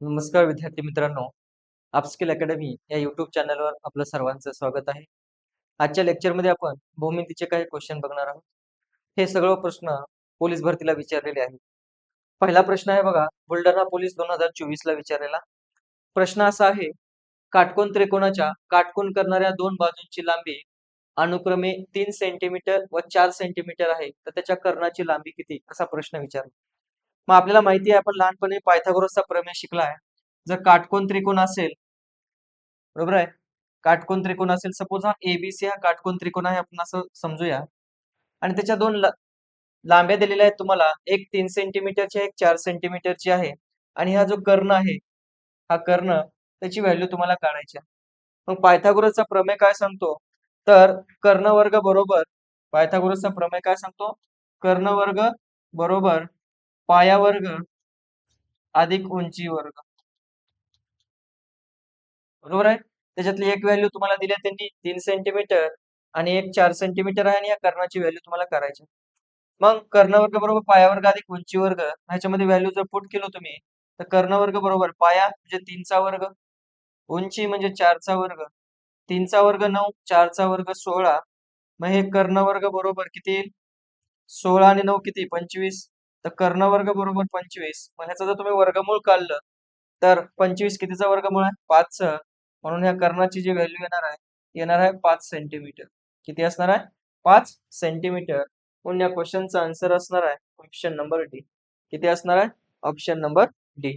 नमस्कार विद्यार्थी मित्रांनो. अपस्किल अकॅडमी या युट्यूब चॅनलवर आपलं सर्वांचं स्वागत आहे. आजच्या लेक्चरमध्ये आपण भूमितीचे काही क्वेश्चन बघणार आहोत. हे सगळं प्रश्न पोलीस भरतीला विचारलेले आहेत. पहिला प्रश्न आहे बघा बुलढाणा पोलीस दोन हजार चोवीस ला विचारलेला. प्रश्न असा आहे काटकोन त्रिकोणाच्या काटकोन करणाऱ्या दोन बाजूंची लांबी अनुक्रमे तीन सेंटीमीटर व चार सेंटीमीटर आहे. तर त्याच्या कर्णाची लांबी किती? असा प्रश्न विचारला. मग आपल्याला माहिती आहे आपण लहानपणी पायथागोरसचा प्रमेय शिकलाय. जर काटकोन त्रिकोण असेल बरोबर आहे? काटकोन त्रिकोण असेल सपोज हा एबीसी हा काटकोन त्रिकोण आहे आपण असं समजूया. आणि त्याच्या दोन ला- लांब्या दिलेल्या आहेत तुम्हाला. एक तीन सेंटीमीटरची एक चार सेंटीमीटरची आहे. आणि हा जो कर्ण आहे हा कर्ण त्याची व्हॅल्यू तुम्हाला काढायची आहे. मग पायथागोरसचा प्रमेय काय सांगतो? तर कर्ण वर्ग बरोबर पायथागोरसचा प्रमेय काय सांगतो? कर्ण वर्ग बरोबर पाया वर्ग अधिक उंची वर्ग बरोबर आहे? त्याच्यातली एक व्हॅल्यू तुम्हाला दिली त्यांनी तीन सेंटीमीटर आणि एक चार सेंटीमीटर आहे आणि या कर्णाची व्हॅल्यू तुम्हाला करायची मग कर्ण वर्ग बरोबर पाया वर्ग अधिक उंची वर्ग ह्याच्यामध्ये व्हॅल्यू जर पुट केलो तुम्ही तर कर्ण वर्ग बरोबर पाया म्हणजे तीनचा वर्ग उंची म्हणजे चारचा वर्ग तीनचा वर्ग नऊ चारचा वर्ग सोळा मग हे कर्ण वर्ग बरोबर किती येईल? सोळा आणि नऊ किती? पंचवीस. तर कर्ण वर्ग बरोबर पंचवीस. मग ह्याचं जर तुम्ही वर्गमूळ काढलं तर पंचवीस कितीचा वर्गमूळ आहे? पाच म्हणून ह्या कर्णाची जी व्हॅल्यू येणार आहे येणार आहे पाच सेंटीमीटर किती असणार आहे? पाच सेंटीमीटर म्हणून या क्वेश्चनचा आन्सर असणार आहे ऑप्शन नंबर डी किती असणार आहे? ऑप्शन नंबर डी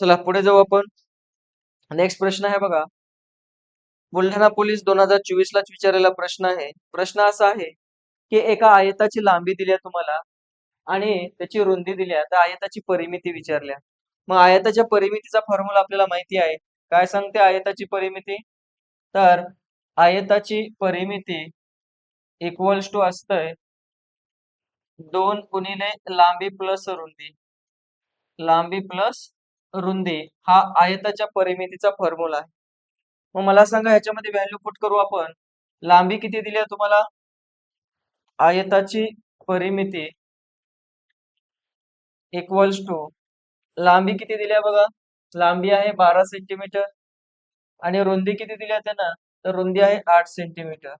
चला पुढे जाऊ आपण. नेक्स्ट प्रश्न आहे बघा. बुलढाणा पोलीस दोन हजार चोवीस लाच विचारलेला प्रश्न आहे. प्रश्न असा आहे की एका आयताची लांबी दिली आहे तुम्हाला. आणि त्याची रुंदी दिल्या तर आयताची परिमिती विचारल्या. मग आयताच्या परिमितीचा फॉर्म्युला आपल्याला माहिती आहे. काय सांगते आयताची परिमिती? तर आयताची परिमिती इक्वल्स टू असतंय दोन गुणिले लांबी प्लस रुंदी. लांबी प्लस रुंदी हा आयताच्या परिमितीचा फॉर्म्युला आहे. मग मला सांगा ह्याच्यामध्ये व्हॅल्यू पुट करू आपण. लांबी किती दिली आहे तुम्हाला? आयताची परिमिती इक्वल्स टू लांबी किती दिली आहे बघा? लांबी आहे बारा सेंटीमीटर आणि रुंदी किती दिली आहे त्यांना? तर रुंदी आहे आठ सेंटीमीटर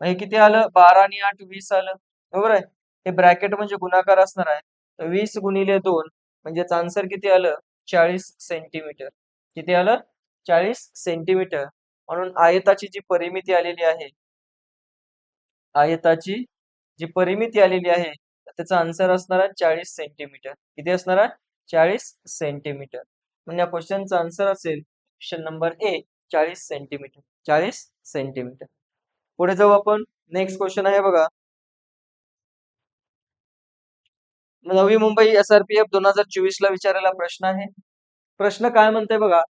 हे किती आलं? बारा आणि आठ वीस आलं. बरोबर आहे? हे ब्रॅकेट म्हणजे गुणाकार असणार आहे. तर वीस गुणिले दोन म्हणजेच आन्सर किती आलं? चाळीस सेंटीमीटर किती आलं? चाळीस सेंटीमीटर म्हणून आयताची जी परिमिती आलेली आहे आयताची जी परिमिती आलेली आहे त्याचा आन्सर असणार आहे चाळीस सेंटीमीटर किती असणार आहे? चाळीस सेंटीमीटर म्हणजे या क्वेश्चनचा आन्सर असेल क्वेश्चन नंबर ए चाळीस सेंटीमीटर चाळीस सेंटीमीटर पुढे जाऊ आपण. नेक्स्ट क्वेश्चन आहे बघा. Navi Mumbai S R P F दोन हजार चोवीस ला विचारलेला प्रश्न आहे. प्रश्न काय म्हणतोय बघा?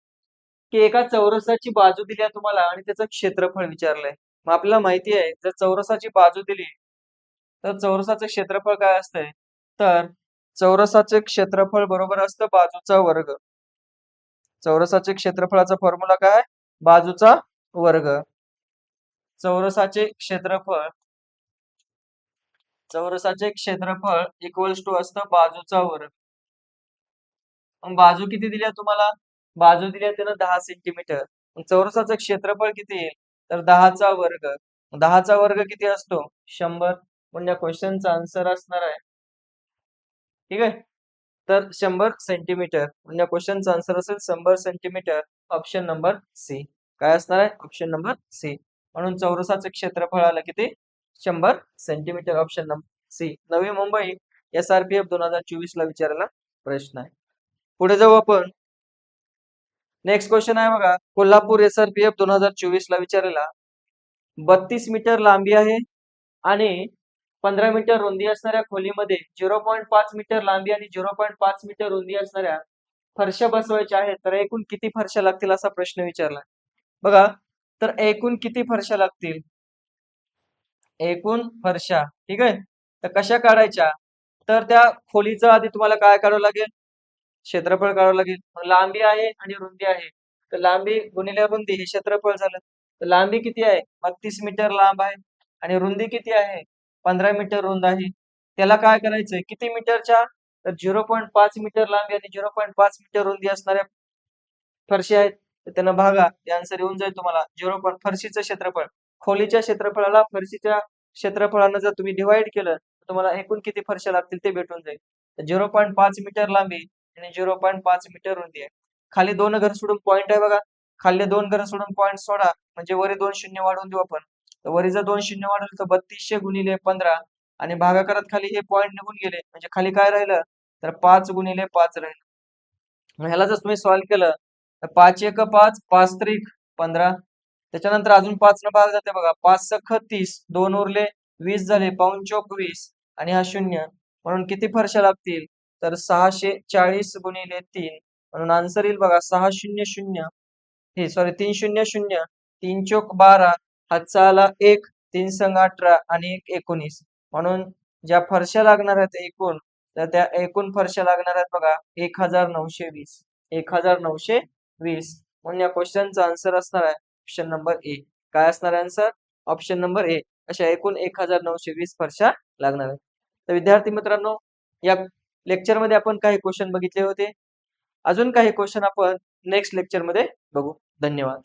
की एका चौरसाची बाजू दिली आहे तुम्हाला आणि त्याचं क्षेत्रफळ विचारलंय. मग आपल्याला माहिती आहे जर चौरसाची बाजू दिली तर चौरसाचं क्षेत्रफळ काय असतंय? तर चौरसाचे क्षेत्रफळ बरोबर असतं बाजूचा वर्ग. चौरसाचे क्षेत्रफळाचा फॉर्म्युला काय? बाजूचा वर्ग. चौरसाचे क्षेत्रफळ चौरसाचे क्षेत्रफळ इक्वल्स टू असतं बाजूचा वर्ग. बाजू किती दिली तुम्हाला? बाजू दिली आहे त्यानं दहा सेंटीमीटर चौरसाचं क्षेत्रफळ किती येईल? तर दहाचा वर्ग. दहाचा वर्ग किती असतो? शंभर. म्हणून या क्वेश्चनचा आन्सर असणार आहे. ठीक आहे? तर शंभर सेंटीमीटर म्हणजे क्वेश्चनचा आन्सर असेल शंभर सेंटीमीटर ऑप्शन नंबर सी काय असणार आहे? ऑप्शन नंबर सी म्हणून चौरसाचे क्षेत्रफळ आलं किती? शंभर centimetre option number C Navi Mumbai S R P F दोन हजार चोवीस ला विचारलेला प्रश्न आहे. पुढे जाऊ आपण. नेक्स्ट क्वेश्चन आहे बघा. Kolhapur S R P F दोन हजार चोवीस ला विचारलेला बत्तीस मीटर लांबी आहे आणि पंधरा मीटर रुंदी असणाऱ्या खोलीमध्ये झिरो पॉईंट पाच मीटर लांबी आणि झिरो पॉईंट पाच मीटर रुंदी असणाऱ्या फरशा बसवायच्या आहेत तर एकूण किती फरशा लागतील असा प्रश्न विचारलाय बघा तर एकूण किती फरशा लागतील? एकूण फरशा ठीक आहे? तर कशा काढायच्या? तर त्या खोलीचं आधी तुम्हाला काय काढावं लागेल? क्षेत्रफळ काढावं लागेल. लांबी आहे आणि रुंदी आहे. तर लांबी गुणिले रुंदी हे क्षेत्रफळ झालं. तर लांबी किती आहे? बत्तीस मीटर लांब आहे आणि रुंदी किती आहे? पंधरा मीटर रुंद आहे. त्याला काय करायचंय? किती मीटरच्या? तर झिरो पॉईंट पाच मीटर लांबी आणि झिरो पॉईंट पाच मीटर रुंदी असणाऱ्या फरशी आहेत. तर त्यांना भागा. ते आन्सर येऊन जाईल तुम्हाला. झिरो पॉईंट फरशीचं क्षेत्रफळ. खोलीच्या क्षेत्रफळाला फरशीच्या क्षेत्रफळानं जर तुम्ही डिवाइड केलं तर तुम्हाला एकूण किती फरशा लागतील ते भेटून जाईल. झिरो पॉईंट पाच मीटर लांबी आणि झिरो पॉईंट पाच मीटर रुंदी आहे. खाली दोन घर सोडून पॉईंट आहे बघा. खाली दोन घर सोडून पॉईंट सोडा. म्हणजे वरी दोन शून्य वाढवून देऊ आपण. तर वरी जर दोन शून्य वाढवलं तर बत्तीसशे गुणिले पंधरा आणि भागाकारात खाली हे पॉईंट निघून गेले. म्हणजे खाली काय राहिलं? तर पाच गुणिले पाच राहिलं. ह्याला जर तुम्ही सॉल्व्ह केलं तर पाच एक पाच पाच त्रिक पंधरा. त्याच्यानंतर अजून पाच न भाग जाते बघा. पाच सख तीस दोन उरले वीस झाले पाऊन चोक वीस आणि हा शून्य. म्हणून किती फरशा लागतील? तर सहाशे चाळीस गुणिले तीन. म्हणून आन्सर येईल बघा सहा शून्य शून्य. हे सॉरी तीन शून्य शून्य तीन चोक बारा हातचा आला एक तीन संघ अठरा आणि एक एकोणीस. म्हणून ज्या फरशा लागणार आहेत एकूण तर त्या एकूण फरशा लागणार आहेत बघा एक हजार नऊशे वीस. एक हजार नऊशे वीस. म्हणून या क्वेश्चनचा आन्सर असणार आहे ऑप्शन नंबर ए काय असणार आहे आन्सर ऑप्शन नंबर ए अशा एकूण एक हजार नऊशे वीस फरशा लागणार आहेत. तर विद्यार्थी मित्रांनो या लेक्चरमध्ये आपण काही क्वेश्चन बघितले होते. अजून काही क्वेश्चन आपण नेक्स्ट लेक्चरमध्ये बघू. धन्यवाद.